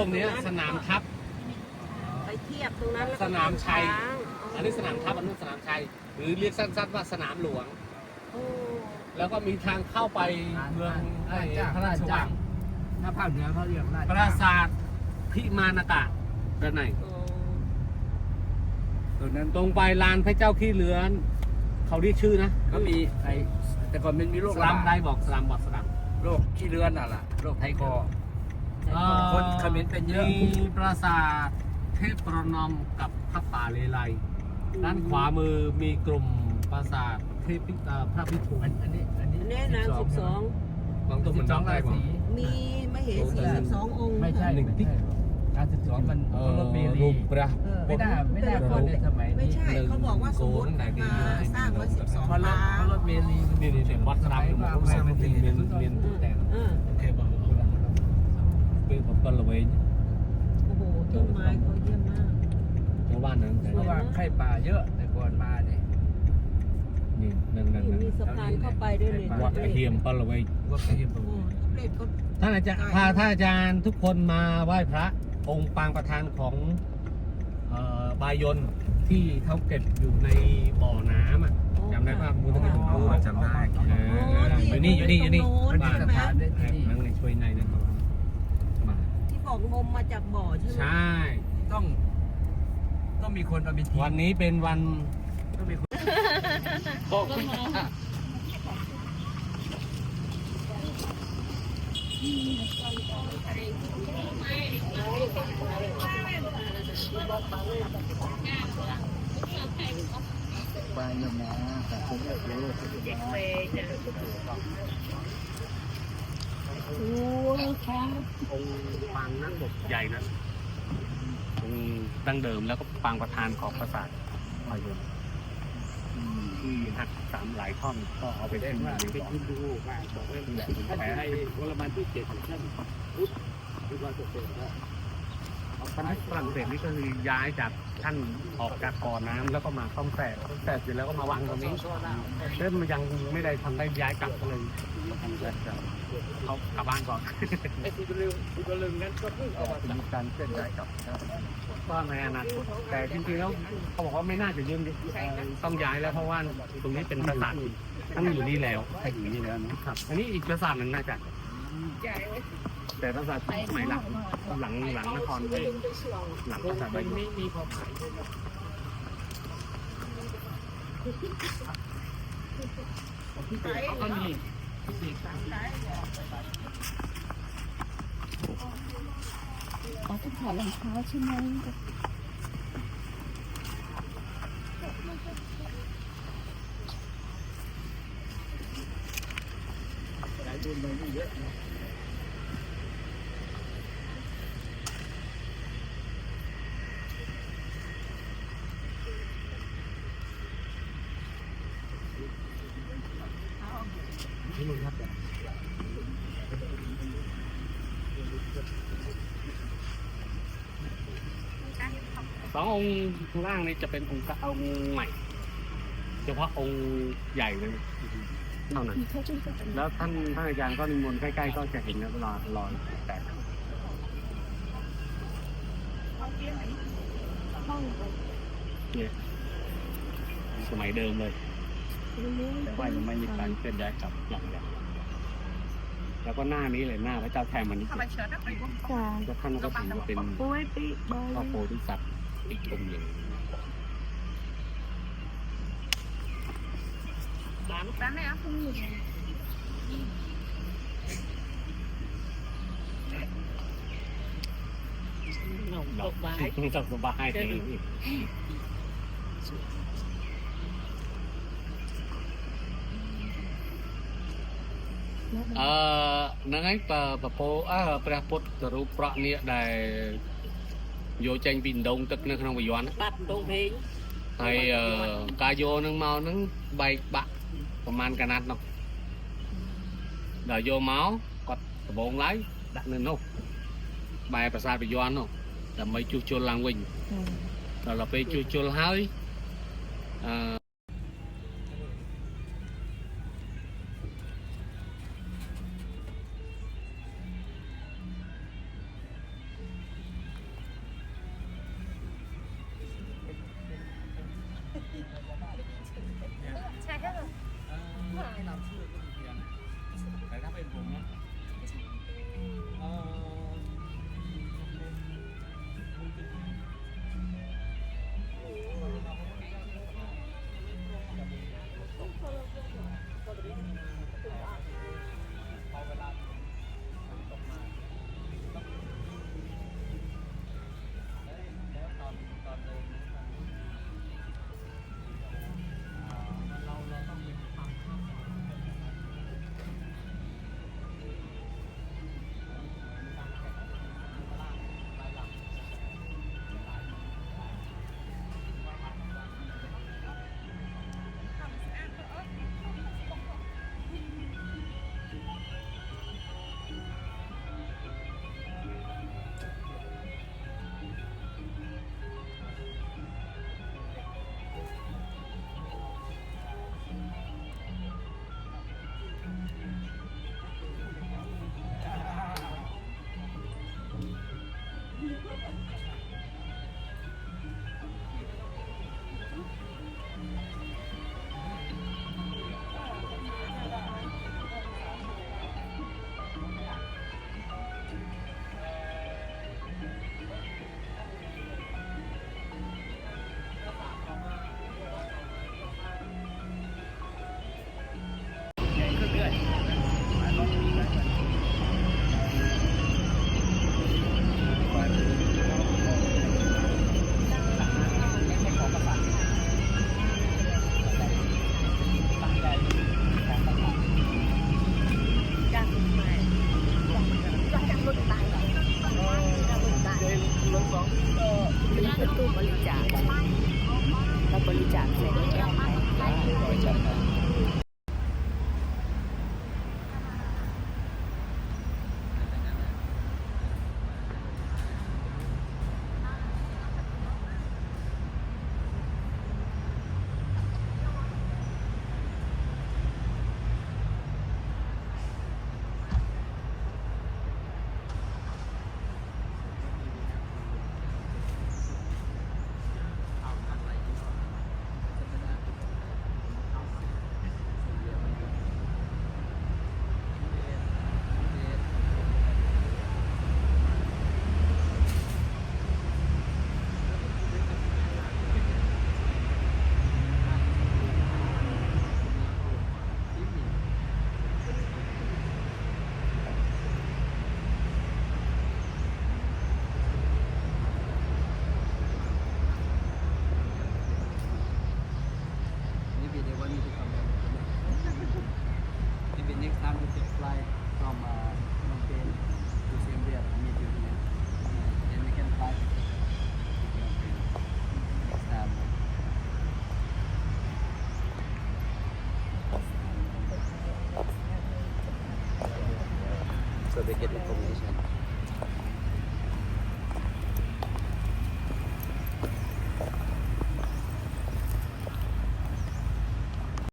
ตรงเนี้ยสนามทัพ ไปเทียบตรงนั้นแล้วก็สนามชัย ช้างอันนี้สนามทัพอันนู้นสนามชัย หรือเรียกสั้นๆว่าสนามหลวง โอ้แล้วก็มีทางเข้าไปเมืองไอ้พระราชวังถ้าภาคเหนือเขาเรียกราชปราสาทพิมานากะด้านในโอ้ตรงนั้นตรงไปลานพระเจ้าขี้เลือน เขาเรียกชื่อนะก็มีไอแต่ก่อนมันมีโรคสระลัมบาได้ดบอกสลัมบอกสลัมโรคขี้เลือนน่ะล่ะโรคไทคอเอ่อคนเขมรเป็นเยอะ มีปราสาทเทพประนอมกับพระป่าเลไลด้านขวามือมีกลุ่มปราสาทเทพพิเอ่อพระพิทูลอันอันนี้อันนี้อันนี้นะสิบสองบางตัวเหมือนน้องได้บอกมีมเหสีสิบสององค์ไม่ใช่หนึ่งติ๊ก การสิบสองมันเอ่รถเมอลีรูปพระ เออ ไม่ได้ไม่ได้คนในสมัยไม่นี้ใช่เขาบอกว่าสมมติมาสร้างไว้สิบสองเพราะรถล้าเพราะรถเมลีนี่นี่นี่วัดสลัมอยู่หมู่สามเมียนเมียนเมียนแต่เออโอ เคบอกเป็นผมก็ระเวงโอ้โหต้นไม้เขาเยี่ยมมาก ชาวบ้านนั้นแต่เพราะว่าไข้ป่าเยอะแต่ก่อนมาเนี่ยนี่นั่นนั่นนี่นั่นมีสะพานเข้าไปด้วยเลยวัดไอเทียมก็ระเวงก็ไปเห็นตรงโอ้นี้เลขก็ท่านอาจารย์พาท่านอาจารย์ทุกคนมาไหว้พระองค์ปางประธานของเอ่อบายนที่เขาเก็บอยู่ในบ่อน้ำอะจำได้ป่ะมูลนิธิถึงรู้อะจำได้เอออยู่นี่อยู่นี่อยู่นี่มันมีบ้านสถานด้วยที่นี่ นั่งในช่วยในนั้นมาที่บ อกงมมาจากบ่อใช่ไหมใช่ ต้อง ต้องมีคนมาเป็นทีมวันนี้เป็นวันต้องมีคนขอบคุณค่ะไปยังนะแต่ผมอยากรู้ โอ้ค่ะองค์ปางนั่งบกใหญ่นะองค์ดั้งเดิมแล้วก็ปางประธานของปราสาทบายนที่หักสามหลายท่อนก็เอาไปแสดขึ้งนว่ามาเป็นคุณดูว่าบอกว่าแหละท่านไทยวรมันที่เจ็ดท่านพุทธหรือว่าตัวเป็ดท่านฝรั่งเศสนี่ก็คือย้ายจากท่านออกจากก่อน้ำแล้วก็มาซ่อมแซมซ่อมแซมเสร็จแล้วก็มาวางตรงนี้เริ่มมันยังไม่ได้ทำได้ย้ายกลับเลย เขากลับบ้านก่อนไอ้ที่เป็นเรื่องที่เป็นเรื่องนั้นก็เพิ่งเอามามีการเคลื่อนย้ายกลับก็ในอนาคตแต่จริงๆแล้วเขาบอกว่าไม่น่าจะยืมต้องย้ายแล้วเพราะว่าตรงนี้เป็นปราสาทตั้งอยู่นี่แล้วให้อยู่นี่แล้วนะครับ อันนี้อีกปราสาทหนึ่งน่าจะแต่ปราสาทสมัยหลังหลังหลังนครเองหลังปราสาทใบไม่มีความหมายก็มี อ๋อคุณถอดรองเท้าใช่ไหม หลายคนเลยเยอะ สององค์ข้างล่างนี่จะเป็นองค์เก่าองค์ใหม่ เฉพาะองค์ใหญ่เลยเท่านั้นมีเขาจุดกันแล้วท่านท่านอาจารย์ก็นิมนต์ใกล้ๆก็จะเห็นแล้วรอรอแตกห้องเนี่ยสมัยเดิมเลยแต่ว่ายังไม่มีการเคลื่อนย้ายกลับหลังจากแล้วก็หน้านี้เลยหน้าพระเจ้าแทนมันนี่จ้าแล้วท่านก็ถือว่าเป็นโอ้ยปีบอพระยโพธิสัตว์ อีกองค์หนึ่ง ดอกบายดอกบายអឺហ្នឹងហើយបើពពោអើព្រះពុទ្ធរូបប្រក់នេះដែល យកចេញពីដងទឹកនៅក្នុងបយ័នបាត់ដងពេងហើយការយកនឹងមកនឹងបែកបាក់ប្រហែលកណាត់នោះដល់យកមកគាត់ដំបងឡើយដាក់នៅនោះបែប្រាសាទបយ័ននោះដើម្បីជួសជុលឡើងវិញដល់ទៅពេលជួសជុលហើយអឺ ตามชื่อก็คือเพียนะแต่ถ้าเป็นผมนะเออ เป็นตู้บริจาคเราบริจาคเสร็จแล้ว de que te.